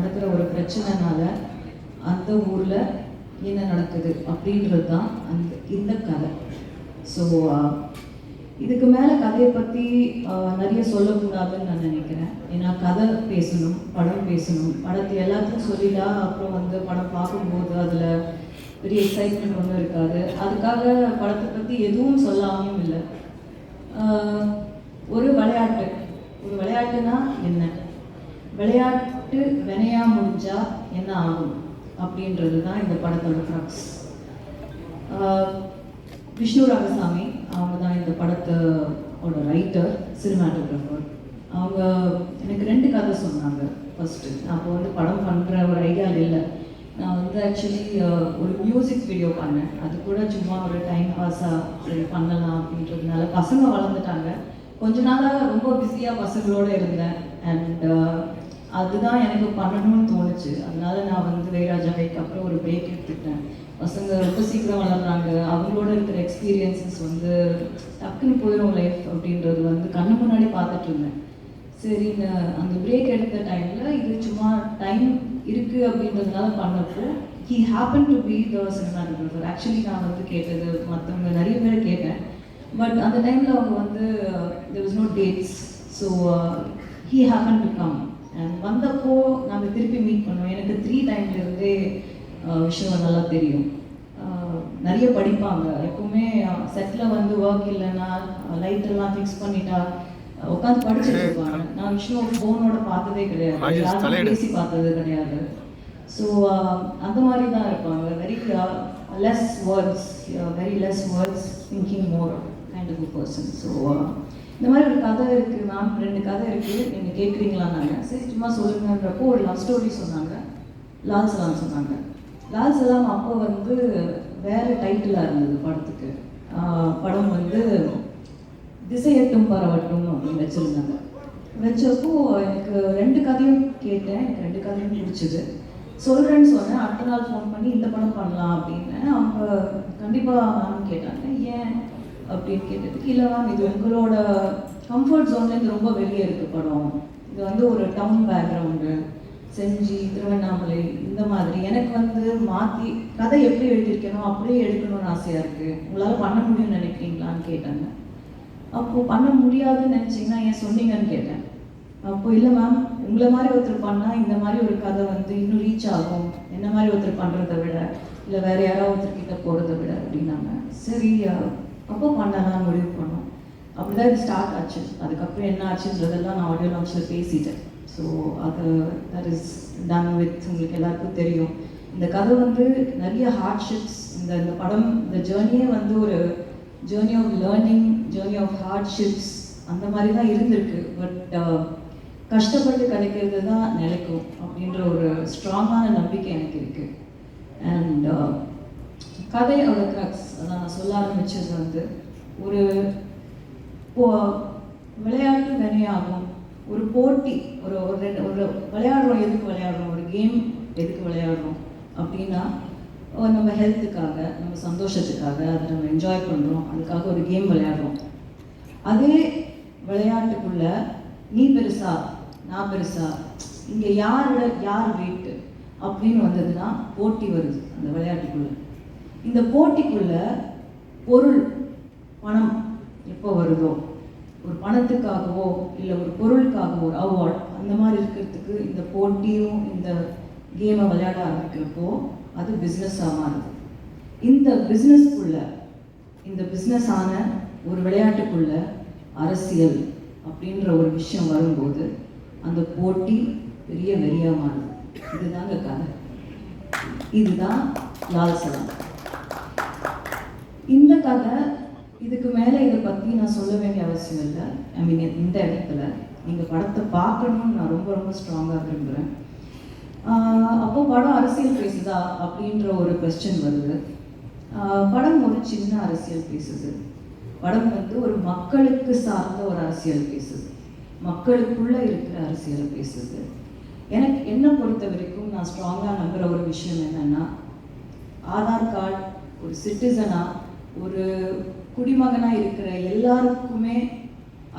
நடக்கிற ஒரு பிரச்சனைனால அந்த ஊரில் என்ன நடக்குது அப்படின்றது தான் அந்த இந்த கதை. ஸோ இதுக்கு மேலே கதையை பற்றி நிறைய சொல்லக்கூடாதுன்னு நான் நினைக்கிறேன். ஏன்னா கதை பேசணும் படம் பேசணும். படத்தை எல்லாத்தையும் சொல்லிடலாம் அப்புறம் வந்து படம் பார்க்கும்போது அதில் பெரிய எக்ஸைட்மெண்ட் ஒன்றும் இருக்காது. அதுக்காக படத்தை பற்றி எதுவும் சொல்லாமையும் இல்லை. ஒரு விளையாட்டு. ஒரு விளையாட்டுனா என்ன? விளையாட்டு வினையா முடிஞ்சா என்ன ஆகும்? அப்படின்றது தான் இந்த படத்தோட க்ரக்ஸ் விஷ்ணு ராமசாமி அவங்க தான் இந்த படத்தோட ரைட்டர் சினிமாட்டோகிராஃபர் அவங்க எனக்கு ரெண்டு கதை சொன்னாங்க ஃபஸ்ட்டு நான் அப்போ வந்து படம் பண்ணுற ஒரு ஐடியா இல்லை. நான் வந்து ஆக்சுவலி ஒரு மியூசிக் வீடியோ பண்ணேன். அது கூட சும்மா ஒரு டைம் பாஸாக சரி பண்ணலாம் அப்படின்றதுனால பசங்க வளர்ந்துட்டாங்க. கொஞ்ச நாளாக ரொம்ப பிஸியாக பசங்களோட இருந்தேன். அண்ட் அதுதான் எனக்கு பண்ணணும்னு தோணுச்சு. அதனால நான் வந்து வைராஜாவைக்கு அப்புறம் ஒரு பிரேக் எடுத்துக்கிட்டேன். பசங்க ரொம்ப சீக்கிரம் வளர்றாங்க. அவங்களோட இருக்கிற எக்ஸ்பீரியன்சஸ் வந்து டக்குன்னு போயிடும் லைஃப் அப்படின்றது வந்து கண்ணு முன்னாடி பார்த்துட்டு இருந்தேன். சரி அந்த பிரேக் எடுத்த டைமில் இது சும்மா டைம் இருக்குது அப்படின்றதுனால பண்ணப்போ he happen to be the cinematographer actually நான் வந்து கேட்டது மற்றவங்க நிறைய பேர் கேட்டேன். பட் அந்த டைமில் அவங்க வந்து there was no dates so he happen to come வந்தப்போ நாங்கள் திருப்பி மீட் பண்ணோம். எனக்கு த்ரீ டைம்லேருந்தே விஷயம் நல்லா தெரியும். நிறைய படிப்பாங்க. எப்பவுமே செட்டில் வந்து ஒர்க் இல்லைன்னா லைட் எல்லாம் ஃபிக்ஸ் பண்ணிட்டா உட்காந்து படிச்சுட்டு இருப்பாங்க. நான் விஷ்ணு ஃபோனோட பார்த்ததே கிடையாது. யாரும். பேசி பார்த்தது கிடையாது. ஸோ அந்த மாதிரி தான் இருப்பாங்க. Very less words very less words thinking more kind of person so இந்த மாதிரி ஒரு கதை இருக்குது மேம் ரெண்டு கதை இருக்குது நீங்கள் கேட்குறீங்களான்னாங்க சரி சும்மா சொல்லுங்கன்றப்போ ஒரு லவ் ஸ்டோரி சொன்னாங்க. லால் சலாம் சொன்னாங்க. லால் சலாம் அப்போ வந்து வேறு டைட்டிலாக இருந்தது படத்துக்கு. படம் வந்து திசையட்டும் பரவட்டும் அப்படின்னு வச்சுருந்தாங்க. வச்சப்போ எனக்கு ரெண்டு கதையும் கேட்டேன். எனக்கு ரெண்டு கதையும் பிடிச்சிது. சொல்கிறேன்னு சொன்னேன். அடுத்த நாள் ஃபோன் பண்ணி இந்த படம் பண்ணலாம் அப்படின்னு. அவங்க கண்டிப்பாக மேம் கேட்டாங்க. ஏன்? அப்படின்னு கேட்டதுக்கு இல்லை மேம் இது உங்களோட கம்ஃபர்ட் ஜோன்லேருந்து ரொம்ப வெளியே இருக்குது படம். இது வந்து ஒரு டவுன் பேக்ரவுண்டு செஞ்சி திருவண்ணாமலை இந்த மாதிரி. எனக்கு வந்து மாற்றி கதை எப்படி எழுதியிருக்கணும் அப்படியே எடுக்கணும்னு ஆசையாக இருக்குது உங்களால் பண்ண முடியும்னு நினைக்கிறீங்களான்னு கேட்டாங்க அப்போது பண்ண முடியாதுன்னு நினச்சிங்கன்னா ஏன் சொன்னீங்கன்னு கேட்டேன். அப்போ இல்லை மேம் உங்களை மாதிரி ஒருத்தர் பண்ணால் இந்த மாதிரி ஒரு கதை வந்து இன்னும் ரீச் ஆகும். என்ன மாதிரி ஒருத்தர் பண்ணுறதை விட இல்லை வேறு யாராவது ஒருத்தர் கிட்ட போகிறத விட அப்படின்னாங்க. சரி அப்போ பண்ணலாம்னு முடிவு பண்ணோம். அப்படிதான் இது ஸ்டார்ட் ஆச்சு. அதுக்கப்புறம் என்ன ஆச்சுன்றதெல்லாம் நான் ஆடியோ லான்ச்சில் பேசிட்டேன். ஸோ அது தட் இஸ் டன் வித் உங்களுக்கு எல்லாருக்கும் தெரியும். இந்த கதை வந்து நிறைய ஹார்ட்ஷிப்ஸ் இந்த இந்த படம் இந்த ஜேர்னியே வந்து ஒரு journey of learning journey of hardships அந்த மாதிரி தான் இருந்திருக்கு பட் uh, கஷ்டப்பட்டு கிடைக்கிறது தான் நிலைக்கும் அப்படின்ற ஒரு ஸ்ட்ராங்கான நம்பிக்கை எனக்கு இருக்குது அண்ட் கதையோட க்ரக்ஸ் அதான் நான் சொல்ல ஆரம்பிச்சது வந்து ஒரு விளையாட்டு வினையாகும். ஒரு போட்டி ஒரு ஒரு ரெண்டு ஒரு விளையாடுறோம் எதுக்கு விளையாடுறோம்? ஒரு கேம் எதுக்கு விளையாடுறோம்? அப்படின்னா நம்ம ஹெல்த்துக்காக நம்ம சந்தோஷத்துக்காக அதை நம்ம என்ஜாய் பண்ணுறோம் அதுக்காக ஒரு கேம் விளையாடுறோம். அதே விளையாட்டுக்குள்ள நீ பெருசா நான் பெருசா இங்கே யார் யார் வெயிட்டு அப்படின்னு வந்ததுன்னா போட்டி வருது அந்த விளையாட்டுக்குள்ள. இந்த போட்டிக்குள்ள பொருள் பணம் எப்போ வருதோ? ஒரு பணத்துக்காகவோ இல்லை ஒரு பொருளுக்காகவோ ஒரு அவார்ட் அந்த மாதிரி இருக்கிறதுக்கு இந்த போட்டியும் இந்த கேமை விளையாட ஆரம்பிக்கிறப்போ அது பிஸ்னஸாக மாறுது. இந்த பிஸ்னஸ்க்குள்ள இந்த பிஸ்னஸ் ஆன ஒரு விளையாட்டுக்குள்ள அரசியல் அப்படின்ற ஒரு விஷயம் வரும்போது அந்த போட்டி பெரிய வெறியாக மாறுது. இதுதாங்க கதை. இதுதான் லால் சலாம் இந்த இதுக்கு மேலே இதை பற்றி நான் சொல்ல வேண்டிய அவசியம் இல்லை. ஐ மீன் இந்த இடத்துல நீங்கள் படத்தை பார்க்கணும்னு நான் ரொம்ப ரொம்ப ஸ்ட்ராங்காக விரும்புகிறேன் அப்போ படம் அரசியல் பேசுதா அப்படின்ற ஒரு கொஸ்டின் வருது. ஆஹ் படம் ஒரு சின்ன அரசியல் பேசுது. படம் வந்து ஒரு மக்களுக்கு சார்ந்த ஒரு அரசியல் பேசுது. மக்களுக்குள்ள இருக்கிற அரசியலை பேசுது. எனக்கு என்ன பொறுத்த வரைக்கும் நான் ஸ்ட்ராங்காக நம்புகிற ஒரு விஷயம் என்னென்னா ஆதார் கார்டு ஒரு சிட்டிசனாக ஒரு குடிமகனாக இருக்கிற எல்லாருக்குமே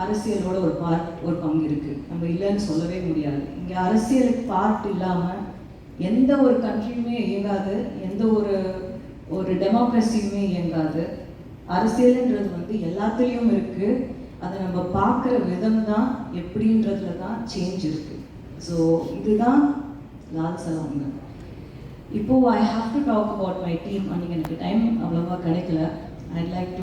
அரசியலோட ஒரு பார்ட் ஒரு பங்கு இருக்குது நம்ம இல்லைன்னு சொல்லவே முடியாது. இங்கே அரசியலுக்கு பார்ட் இல்லாமல் எந்த ஒரு கண்ட்ரியுமே இயங்காது எந்த ஒரு ஒரு டெமோக்ரஸியுமே இயங்காது. அரசியல்ன்றது வந்து எல்லாத்துலேயும் இருக்குது அதை நம்ம பார்க்குற விதம் தான் எப்படின்றதுல தான் சேஞ்ச் இருக்குது ஸோ இதுதான் லால் சலாம்ங்க இப்போது I have to talk about my team அன்றைக்கி எனக்கு டைம் அவ்வளோவா கிடைக்கல. I like to